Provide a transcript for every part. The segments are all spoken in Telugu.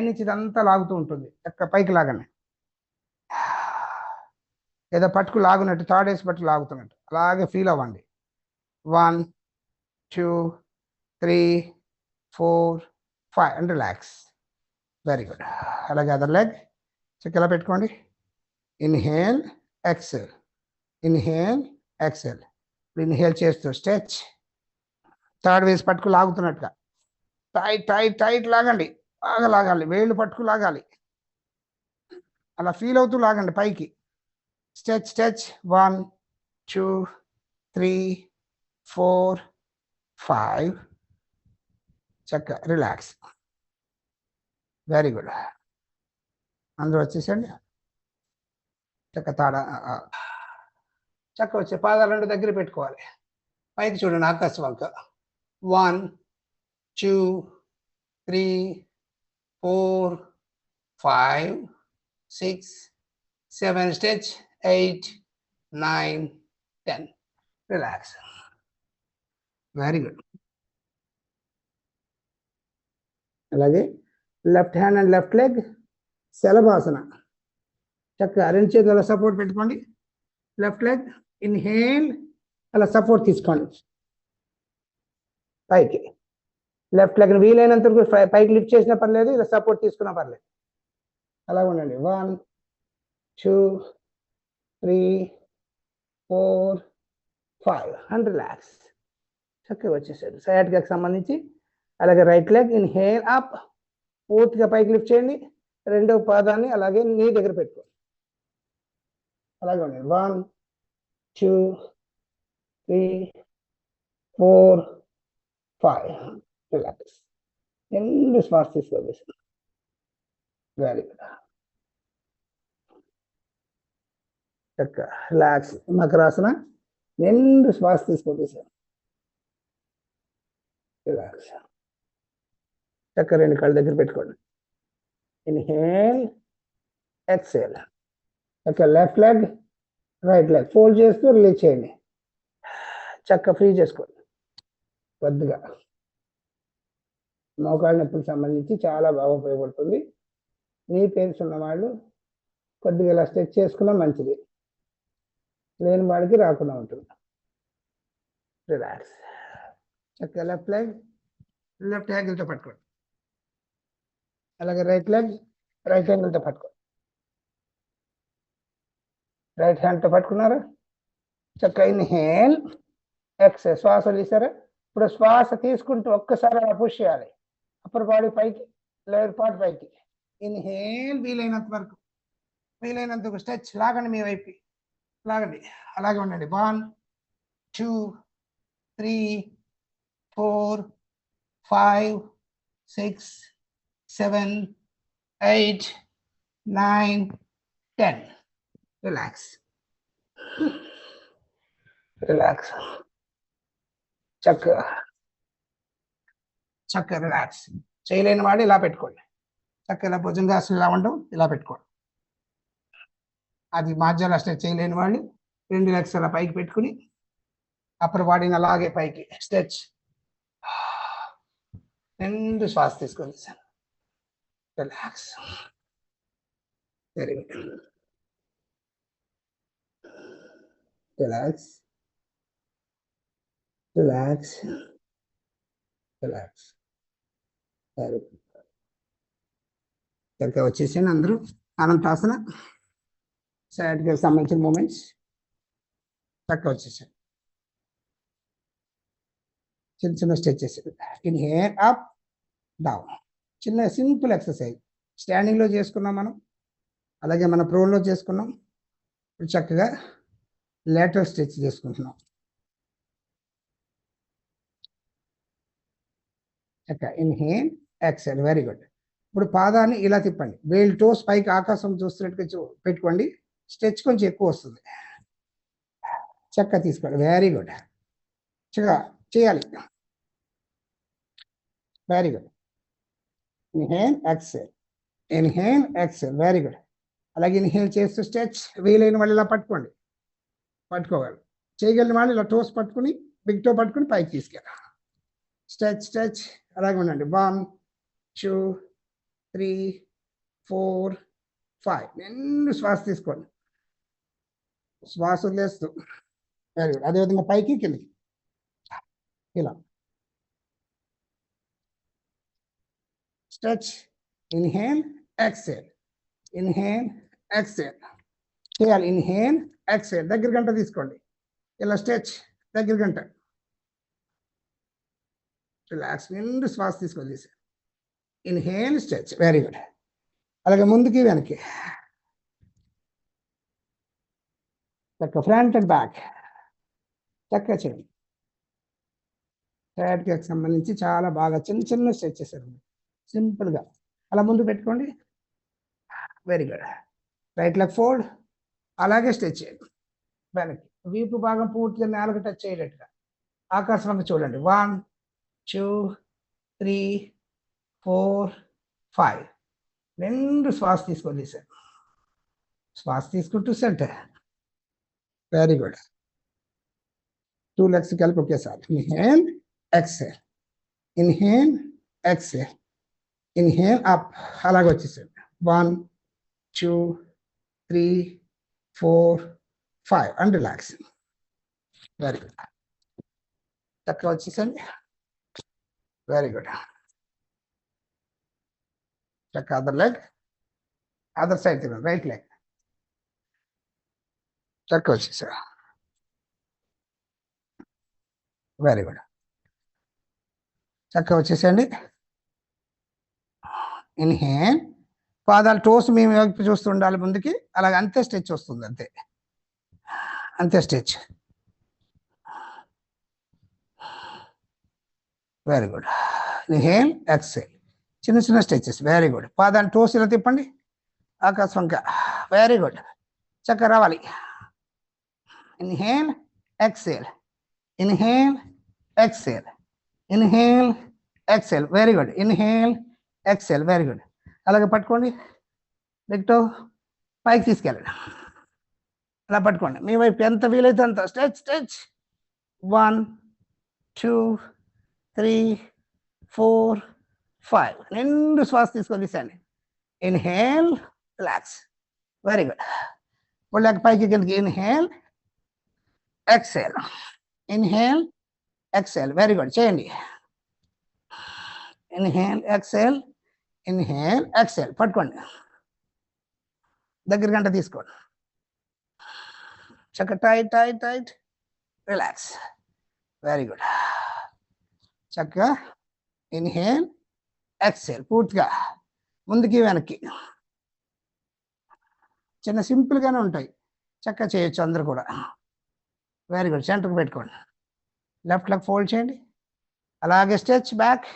నుంచి ఇదంతా లాగుతూ ఉంటుంది. ఎక్క పైకి లాగానే ఏదో పట్టుకు లాగునట్టు థర్డ్ వేసి పట్టు లాగుతున్నట్టు. అలాగే ఫీల్ అవ్వండి. One two three four five and relax. Very good. అలాగే అదర్ లెగ్. చెక్ ఎలా పెట్టుకోండి? Inhale exhale. Inhale exhale. Inhale చేస్తూ స్ట్రెచ్. థర్డ్ వేసి పట్టుకు లాగుతున్నట్టుగా. టైట్ టైట్ టైట్ లాగండి. బాగా లాగాలి వేళ్ళు పట్టుకు లాగాలి. అలా ఫీల్ అవుతూ లాగండి పైకి. Stretch stretch one two three four five చక్క రిలాక్స్ వెరీ గుడ్ అందరూ వచ్చేసండి చక్క తాడ చక్క వచ్చే పాదాలు రెండు దగ్గర పెట్టుకోవాలి. పైకి చూడండి ఆకాశ వంక one two three four five six seven stretch eight nine ten relax very good అలాగే left hand and left leg Shalabhasana. చక్కగా రెండు చేతులు అలా సపోర్ట్ పెట్టుకోండి. లెఫ్ట్ లెగ్ ఇన్హేల్ అలా సపోర్ట్ తీసుకోండి. పైకి. లెఫ్ట్ లెగ్ వీలైనంత వరకు పైకి లిఫ్ట్ చేసినా పర్లేదు ఇలా సపోర్ట్ తీసుకున్నా పర్లేదు. అలా ఉండండి. One two three four five. And relax. చక్కగా వచ్చేసాడు సయాటికి సంబంధించి అలాగే right leg inhale up. పూర్తిగా పైకి లిఫ్ట్ చేయండి. రెండవ పాదాన్ని అలాగే నీ దగ్గర పెట్టుకోండి. అలాగే ఉండండి. One two three four five. Relax రెండు శ్వాస తీసుకో వెరీ గుడ్ చక్క రిలాక్స్ మకరాసన రెండు శ్వాస తీసుకోండి రిలాక్స్ చక్క రెండు కళ్ళ దగ్గర పెట్టుకోండి. ఇన్హేల్ ఎక్సేల్ చక్క left leg right leg fold చేస్తూ రిలీజ్ చేయండి. చక్క ఫ్రీ చేసుకోండి. కొద్దిగా. మోకాళ్ళ నొప్పులకు సంబంధించి చాలా బాగా ఉపయోగపడుతుంది. నీ పెయిన్స్ ఉన్నవాళ్ళు కొద్దిగా ఇలా స్ట్రెచ్ చేసుకున్నా మంచిది. లేని వాడికి రాకుండా ఉంటుంది. రిలాక్స్. చక్కగా లెఫ్ట్ లెగ్ లెఫ్ట్ యాంగిల్తో పట్టుకోండి. అలాగే రైట్ లెగ్ రైట్ యాంగిల్తో పట్టుకోండి రైట్ హ్యాండ్తో పట్టుకున్నారా? చక్కగా ఇన్హేల్ ఎక్స్ శ్వాస తీసారా? ఇప్పుడు శ్వాస తీసుకుంటూ ఒక్కసారి అలా పుష్ చేయాలి. అప్పర్ బాడీ పైకి లోయర్ పార్ట్ పైకి ఇన్హేల్ వీలైనంత వరకు వీలైనంత వరకు స్ట్రెచ్ లాగండి మీ వైపు లాగండి అలాగే ఉండండి one two three four five six seven eight nine ten relax relax చక్క చక్కగా రిలాక్స్ చేయలేని వాడు ఇలా పెట్టుకోండి. చక్కగా ఇలా భుజంగాసనం ఇలా ఉండవు ఇలా పెట్టుకోండి. అది మాధ్యాలాసనం చేయలేని వాళ్ళు రెండు లెగ్స్ అలా పైకి పెట్టుకుని అప్పర్ బాడీని అలాగే పైకి స్ట్రెచ్ రెండు శ్వాస తీసుకొని sir relax very good relax relax relax సరే. ఇక్కడికి వచ్చేసాను అందరూ. అనంతాసన సైడ్కి సంబంధించిన మూమెంట్స్. చక్క వచ్చేసాను చిన్న చిన్న స్ట్రెచెస్. Inhale up down. చిన్న సింపుల్ ఎక్సర్సైజ్. స్టాండింగ్లో చేసుకున్నాం మనం. అలాగే మన ప్రోన్లో చేసుకున్నాం. ఇప్పుడు చక్కగా లేటర్ స్ట్రెచ్ చేసుకుంటున్నాం. చక్క in inhale exhale very good. ఇప్పుడు పాదాన్ని ఇలా తిప్పండి. వేల్ టోస్ పైకి ఆకాశం చూస్తున్నట్టుగా చూ పెట్టుకోండి. స్ట్రెచ్ కొంచెం ఎక్కువ వస్తుంది. చెక్క తీసుకోండి. Very good. చక్కగా చేయాలి. Very good. Inhale exhale. Inhale exhale. Very good. అలాగే ఇన్హేల్ చేస్తూ స్ట్రెచ్ వీలైన వాళ్ళు ఇలా పట్టుకోండి. పట్టుకోగలరు చేయగలిగిన వాళ్ళు ఇలా టోస్ పట్టుకుని బిగ్ టో పట్టుకుని పైకి తీసుకెళ్ళాలి. Stretch stretch. అలాగే ఉండండి. One two three four five నిండు శ్వాస తీసుకోండి. శ్వాస వదిలేస్తూ. వెరీ గుడ్ అదేవిధంగా పైకి కిందకి. ఇలా. Stretch inhale exhale inhale exhale చేయాలి. ఇన్హేల్ ఎక్సేల్ దగ్గర గంట తీసుకోండి. ఇలా స్ట్రెచ్ దగ్గర గంట. రిలాక్స్ నిండు శ్వాస తీసుకొని తీసే ఇన్హేల్ స్ట్రెచ్ వెరీ గుడ్ అలాగే ముందుకి వెనక్కి. చక్క ఫ్రంట్ అండ్ బ్యాక్ చక్కగా చేయండి కి సంబంధించి చాలా బాగా చిన్న చిన్న స్ట్రెచ్ చేశారు సింపుల్గా అలా ముందు పెట్టుకోండి. Very good right leg fold అలాగే స్ట్రెచ్ చేయండి. వెనక్కి. వీపు భాగం పూర్తిగా నేలకు టచ్ చేయలేట్టుగా. ఆకాశంగా చూడండి. One two three four five రెండు శ్వాస తీసుకొని సార్ శ్వాస తీసుకుంటూ centre very good two legs కలిపి ఒకేసారి inhale exhale inhale exhale inhale up అలాగ వచ్చేసాడు one two three four five and relax very good చక్కగా వచ్చేసండి very good check other leg. Other side తిరగండి రైట్ leg. చక్క sir. వెరీ గుడ్ చక్క వచ్చేసేయండి ఇన్హేన్ పాదాలు టోస్ మేము వైపు చూస్తూ ఉండాలి ముందుకి. అలాగే అంతే స్టెచ్ వస్తుంది అంతే. అంతే stretch very good inhale exhale చిన్న చిన్న స్టెచెస్ వెరీ గుడ్ పాదాన్ని టోస్ ఇలా తిప్పండి. ఆకాశంక వెరీ గుడ్ చక్కగా రావాలి. Inhale exhale inhale exhale inhale exhale very good inhale exhale very good అలాగే పట్టుకోండి. లెక్టో పైకి తీసుకెళ్ళండి. అలా పట్టుకోండి. మీ వైపు ఎంత వీలైతే అంత. Stretch stretch one two three four five రెండు శ్వాస తీసుకొని తీసండి ఇన్హేల్ రిలాక్స్ వెరీ గుడ్ ఒళ్ళకి పైకి కిందకి inhale exhale inhale exhale very good చేయండి ఇన్హేల్ ఎక్సెల్ ఇన్హేల్ ఎక్సెల్ పట్టుకోండి దగ్గర గంట తీసుకోండి చక్క tight tight tight relax very good చక్కగా ఇన్హేల్ ఎక్సెల్ పూర్తిగా ముందుకి వెనక్కి. చిన్న సింపుల్గానే ఉంటాయి. చక్కగా చేయొచ్చు అందరు కూడా. వెరీ గుడ్ సెంటర్కి పెట్టుకోండి. లెఫ్ట్ లెగ్ ఫోల్డ్ చేయండి. అలాగే స్ట్రెచ్ బ్యాక్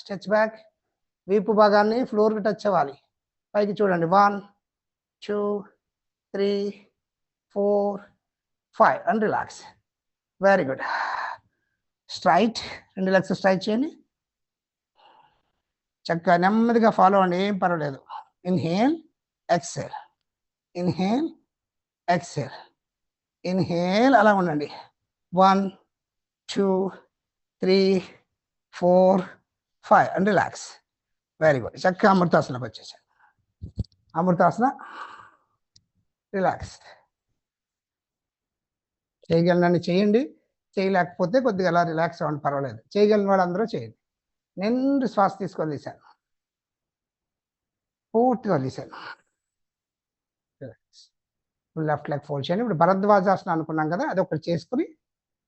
స్ట్రెచ్ బ్యాక్ వీపు భాగాన్ని ఫ్లోర్కి టచ్ అవ్వాలి. పైకి చూడండి. One two three four five and relax very good straight రెండు లెగ్స్ స్ట్రైట్ చేయండి. చక్కగా నెమ్మదిగా ఫాలో అవ్వండి ఏం పర్వాలేదు. Inhale exhale inhale exhale inhale అలా ఉండండి. One two three four five and relax very good చక్కగా అమృతాసనకు వచ్చేసాను అమృతాసన రిలాక్స్ చేయగలనని చేయండి. చేయలేకపోతే కొద్దిగా అలా రిలాక్స్ అవ్వండి పర్వాలేదు. చేయగలిగిన వాళ్ళు అందరూ చేయండి. నిండు శ్వాస తీసుకొని తీశాను పూర్తిగా తీశాను లెఫ్ట్ లెగ్ ఫోల్డ్ చేయండి. ఇప్పుడు భరద్వాజాసన అనుకున్నాం కదా అది ఒకటి చేసుకుని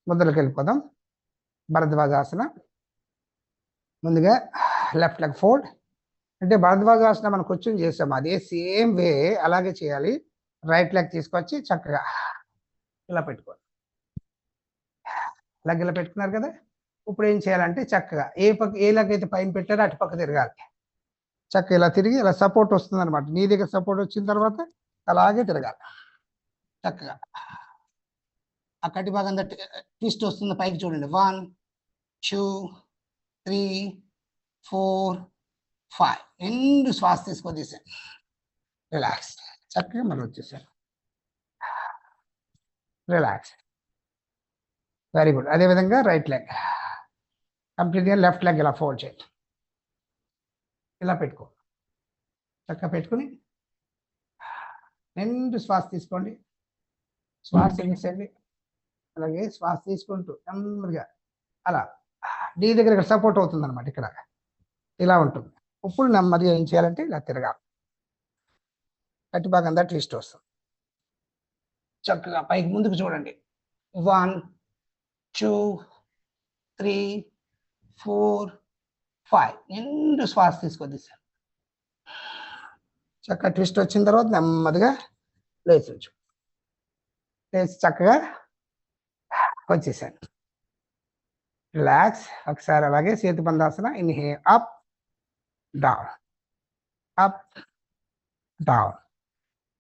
ముద్రలకు వెళ్ళిపోదాం. భరద్వాజాసన. ముందుగా లెఫ్ట్ లెగ్ ఫోల్డ్ అంటే భరద్వాజాసన మనం కూర్చొని చేసాం అదే సేమ్ వే అలాగే చేయాలి. రైట్ లెగ్ తీసుకొచ్చి చక్కగా ఇలా పెట్టుకోండి లెగ్ ఇలా పెట్టుకున్నారు కదా? ఇప్పుడు ఏం చేయాలంటే చక్కగా ఏ పక్క ఏ పైన పెట్టారో అటు పక్క తిరగాలి. చక్కగా ఇలా తిరిగి ఇలా సపోర్ట్ వస్తుంది అనమాట నీ దగ్గర సపోర్ట్ వచ్చిన తర్వాత అలాగే తిరగాలి. చక్కగా. ఆ కటి భాగం ట్విస్ట్ వస్తుంది పైకి చూడండి. One two three four five. రెండు శ్వాస తీసుకొని తీసాను రిలాక్స్. చక్కగా మళ్ళీ వచ్చేసాను రిలాక్స్. Very good. అదేవిధంగా రైట్ లెగ్. కంప్లీట్గా లెఫ్ట్ లెగ్ ఇలా ఫోల్డ్ చేయండి ఇలా పెట్టుకో. చక్కగా పెట్టుకుని నిండు శ్వాస తీసుకోండి. శ్వాస తీసేయండి. అలాగే శ్వాస తీసుకుంటూ నెమ్మదిగా అలా డీ దగ్గర ఇక్కడ సపోర్ట్ అవుతుంది అనమాట ఇక్కడ. ఇలా ఉంటుంది. ఇప్పుడు నెమ్మదిగా ఏం చేయాలంటే ఇలా తిరగాలి. కట్టి భాగం దా ట్విస్ట్ వస్తుంది. చక్కగా పైకి ముందుకు చూడండి. One two three four five. నిండు శ్వాస తీసుకొద్ది సార్ చక్కగా ట్విస్ట్ వచ్చిన తర్వాత నెమ్మదిగా లేచి లేచి చక్కగా వచ్చేసాను. రిలాక్స్. ఒకసారి అలాగే చేతి Bandhasana. Inhale up down. Up down.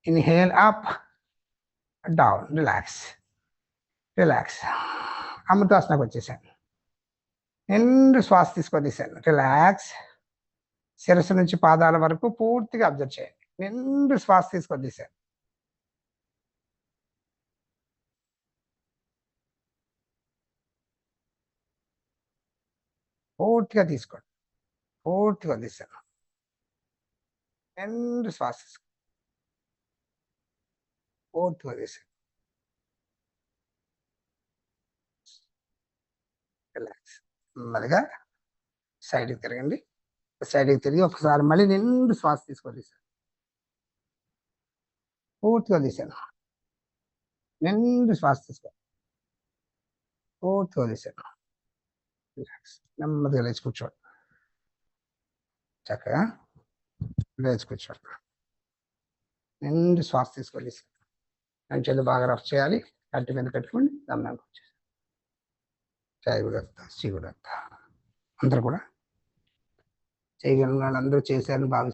Inhale up down. Relax. Relax. అమృతాసనకు వచ్చేసాను. నిండు శ్వాస తీసుకొచ్చేసాను రిలాక్స్ శిరస్సు నుంచి పాదాల వరకు పూర్తిగా అబ్జర్వ్ చేయండి. నిండు శ్వాస తీసుకొచ్చేసాను పూర్తిగా తీసుకోండి. పూర్తిగా తీసాను నిండు శ్వాస తీసుకోండి. పూర్తిగా తీసాను రిలాక్స్ నెమ్మదిగా సైడ్కి తిరగండి. సైడ్కి తిరిగి ఒకసారి మళ్ళీ నిండు శ్వాస తీసుకొని సార్ పూర్తిగా తీశాను నిండు శ్వాస తీసుకో పూర్తిగా తీశాను నెమ్మదిగా లేచి కూర్చోండి. చక్కగా లేచి కూర్చోండి. నిండు శ్వాస తీసుకొని సార్ చెల్లి బాగా రఫ్ చేయాలి. కంటి మీద పెట్టుకోండి. దమ్మానికి వచ్చేసి చాయ్ కూడా శ్రీ కూడా అందరూ కూడా. చేయగలిగిన వాళ్ళందరూ చేశారని భావిస్తారు